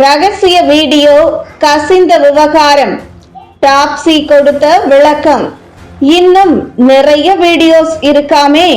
ரகசிய வீடியோ கசிந்த விவகாரம். டாப்ஸி கொடுத்த விளக்கம். இன்னும் நிறைய வீடியோஸ் இருக்காமே.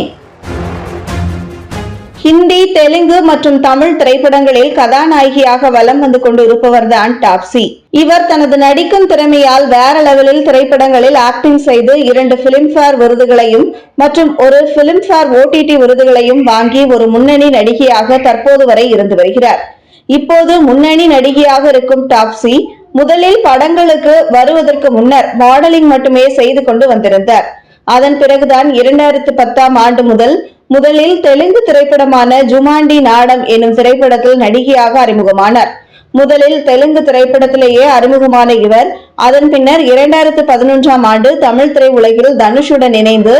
ஹிந்தி தெலுங்கு மற்றும் தமிழ் திரைப்படங்களில் கதாநாயகியாக வலம் வந்து கொண்டிருப்பவர்தான் டாப்சி இவர் தனது நடிக்கும் திறமையால் வேற லெவலில் திரைப்படங்களில் ஆக்டிங் செய்து இரண்டு பிலிம்ஃபேர் விருதுகளையும் மற்றும் ஒரு பிலிம்ஃபேர் ஓடிடி விருதுகளையும் வாங்கி ஒரு முன்னணி நடிகையாக தற்போது வரை இருந்து வருகிறார். இப்போது முன்னணி நடிகையாக இருக்கும் டாப்ஸி முதலில் படங்களுக்கு வருவதற்கு முன்னர் மாடலிங் மட்டுமே செய்து கொண்டு வந்திருந்தார். அதன் பிறகுதான் இரண்டாயிரத்து பத்தாம் ஆண்டு முதல் முதலில் தெலுங்கு திரைப்படமான ஜுமாண்டி நாடம் எனும் திரைப்படத்தில் நடிகையாக அறிமுகமானார். முதலில் தெலுங்கு திரைப்படத்திலேயே அறிமுகமான இவர் அதன் பின்னர் இரண்டாயிரத்து பதினொன்றாம் ஆண்டு தமிழ் திரையுலகில் தனுஷுடன் இணைந்து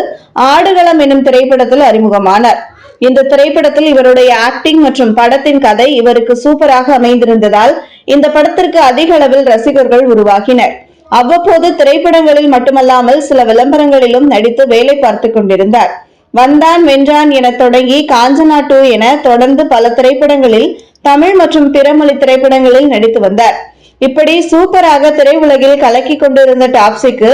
ஆடுகளம் எனும் திரைப்படத்தில் அறிமுகமானார். இந்த திரைப்படத்தில் இவருடைய ஆக்டிங் மற்றும் படத்தின் கதை இவருக்கு சூப்பராக அமைந்திருந்ததால் இந்த படத்திற்கு அதிக அளவில் ரசிகர்கள் உருவாகினர். அவ்வப்போது திரைப்படங்களில் மட்டுமல்லாமல் சில விளம்பரங்களிலும் நடித்து வேலை பார்த்து கொண்டிருந்தார். வந்தான் வென்றான் என தொடங்கி காஞ்சனா டூ என தொடர்ந்து பல திரைப்படங்களில் தமிழ் மற்றும் பிற மொழி திரைப்படங்களில் நடித்து வந்தார். இப்படி சூப்பராக திரையுலகில் கலக்கி கொண்டிருந்த டாப்ஸிக்கு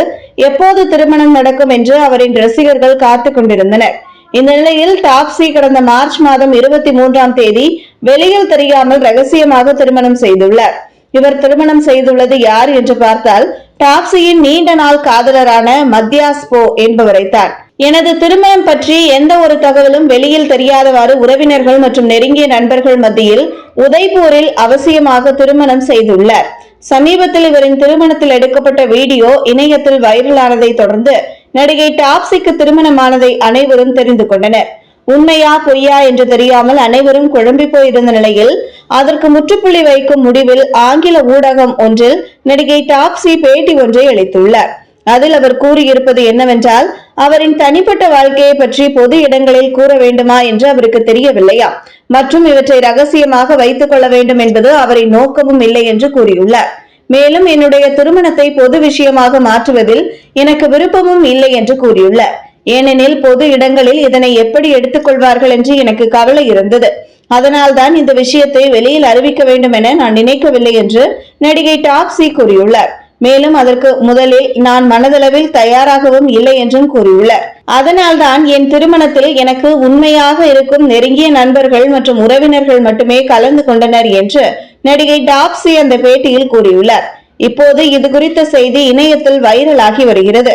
எப்போது திருமணம் நடக்கும் என்று அவரின் ரசிகர்கள் காத்து கொண்டிருந்தனர். இந்த நிலையில் டாப்ஸி கடந்த மார்ச் மாதம் இருபத்தி மூன்றாம் தேதி வெளியில் தெரியாமல் ரகசியமாக திருமணம் செய்துள்ளார். இவர் திருமணம் செய்துள்ளது யார் என்று பார்த்தால் டாப்ஸியின் நீண்ட நாள் காதலரான மத்தியாஸ்போ என்பவரைத்தான் எனது திருமணம் பற்றி எந்த ஒரு தகவலும் வெளியில் தெரியாதவாறு உறவினர்கள் மற்றும் நெருங்கிய நண்பர்கள் மத்தியில் உதய்பூரில் அவசியமாக திருமணம் செய்துள்ளார். சமீபத்தில் இவரின் திருமணத்தில் எடுக்கப்பட்ட வீடியோ இணையத்தில் வைரலானதை தொடர்ந்து நடிகை டாப்சிக்கு திருமணமானதை அனைவரும் தெரிந்து கொண்டனர். உண்மையா பொய்யா என்று தெரியாமல் அனைவரும் குழம்பி போயிருந்த நிலையில் அதற்கு முற்றுப்புள்ளி வைக்கும் முடிவில் ஆங்கில ஊடகம் ஒன்றில் நடிகை டாப்சி பேட்டி ஒன்றை அளித்துள்ளார். அதில் அவர் கூறியிருப்பது என்னவென்றால் அவரின் தனிப்பட்ட வாழ்க்கையை பற்றி பொது இடங்களில் கூற வேண்டுமா என்று அவருக்கு தெரியவில்லையா? மற்றும் இவற்றை ரகசியமாக வைத்துக் கொள்ள வேண்டும் என்பது அவரின் நோக்கமும் இல்லை என்று கூறியுள்ளார். மேலும் என்னுடைய திருமணத்தை பொது விஷயமாக மாற்றுவதில் எனக்கு விருப்பமும் இல்லை என்று கூறியுள்ளார். ஏனெனில் பொது இடங்களில் இதனை எப்படி எடுத்துக்கொள்வார்கள் என்று எனக்கு கவலை இருந்தது. அதனால்தான் இந்த விஷயத்தை வெளியில் அறிவிக்க வேண்டும் என நான் நினைக்கவில்லை என்று நடிகை டாப்ஸி கூறியுள்ளார். மேலும் அதற்கு முதலில் நான் மனதளவில் தயாராகவும் இல்லை என்றும் கூறியுள்ளார். அதனால்தான் என் திருமணத்தில் எனக்கு உண்மையாக இருக்கும் நெருங்கிய நண்பர்கள் மற்றும் உறவினர்கள் மட்டுமே கலந்து கொண்டனர் என்று நடிகை டாப்ஸி அந்த பேட்டியில் கூறியுள்ளார். இப்போது இது குறித்த செய்தி இணையத்தில் வைரலாகி வருகிறது.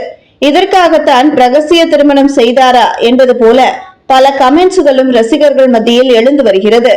இதற்காகத்தான் ரகசிய திருமணம் செய்தாரா என்பது போல பல கமெண்ட்ஸ்களும் ரசிகர்கள் மத்தியில் எழுந்து வருகிறது.